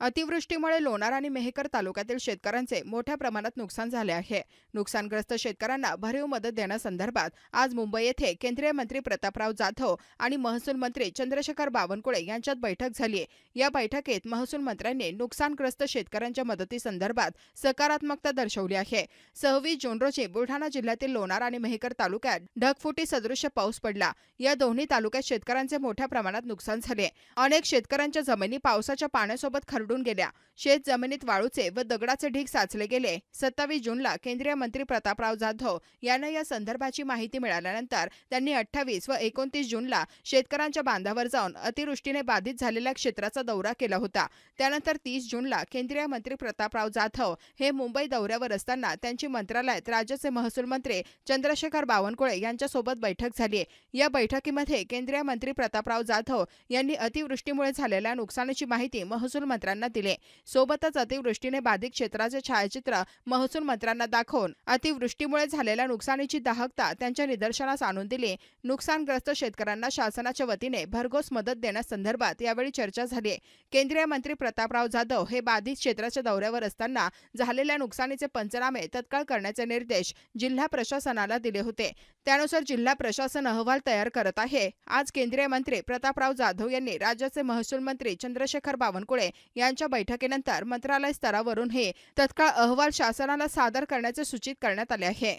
अतिवृष्टीमुळे लोणार आणि मेहकर तालुक्यातील शेतकऱ्यांचे मोठ्या प्रमाणात नुकसान झाले आहे. नुकसानग्रस्त शेतकऱ्यांना भरीव मदत देण्यासंदर्भात आज मुंबई येथे केंद्रीय मंत्री प्रतापराव जाधव आणि महसूल मंत्री चंद्रशेखर बावनकुळे यांच्यात बैठक झाली. या बैठकीत महसूल मंत्र्यांनी नुकसानग्रस्त शेतकऱ्यांच्या मदतीसंदर्भात सकारात्मकता दर्शवली आहे. सव्वीस जून रोजी बुलढाणा जिल्ह्यातील लोणार आणि मेहकर तालुक्यात ढगफुटी सदृश्य पाऊस पडला. या दोन्ही तालुक्यात शेतकऱ्यांचे मोठ्या प्रमाणात नुकसान झाले. अनेक शेतकऱ्यांच्या जमिनी पावसाच्या पाण्यासोबत खरडून गेल्या. शेत जमिनीत वाळूचे व दगडाचे ढीग साचले गेले. सत्तावीस जूनला केंद्रीय मंत्री प्रतापराव जाधव यांना या संदर्भाची माहिती मिळाल्यानंतर त्यांनी अठ्ठावीस व एकोणतीस जूनला शेतकऱ्यांच्या बांधावर जाऊन अतिवृष्टीने बाधित झालेल्या क्षेत्राचा दौरा केला होता. त्यानंतर तीस जूनला केंद्रीय मंत्री प्रतापराव जाधव हे मुंबई दौऱ्यावर असताना त्यांची मंत्रालयात राज्याचे महसूल मंत्री चंद्रशेखर बावनकुळे यांच्यासोबत बैठक झाली. या बैठकीमध्ये केंद्रीय मंत्री प्रतापराव जाधव यांनी अतिवृष्टीमुळे झालेल्या नुकसानीची माहिती महसूल मंत्र्यांना दिले. सोबतच अतिवृष्टीने बाधित क्षेत्राचे छायाचित्र महसूल मंत्र्यांना दाखवून अतिवृष्टीमुळे झालेल्या नुकसानीची दाहकता त्यांच्या निदर्शनास आणून दिली. नुकसानग्रस्त शेतकऱ्यांना शासनाच्या वतीने भरघोस मदत देण्यासंदर्भात यावेळी चर्चा झाली. केंद्रीय मंत्री प्रतापराव जाधव हे बाधित क्षेत्राच्या दौऱ्यावर असताना झालेल्या नुकसानीचे पंचनामे तत्काळ करण्याचे निर्देश जिल्हा प्रशासनाला दिले होते. त्यानुसार जिल्हा प्रशासन अहवाल तयार करत आहे. आज केंद्रीय मंत्री प्रतापराव जाधव यांनी राज्याचे महसूल मंत्री चंद्रशेखर बावनकुळे यांच्या बैठकीनंतर मंत्रालय स्तरावरून हे तत्काळ अहवाल शासनाला सादर करण्याचे सूचित करण्यात आले आहे.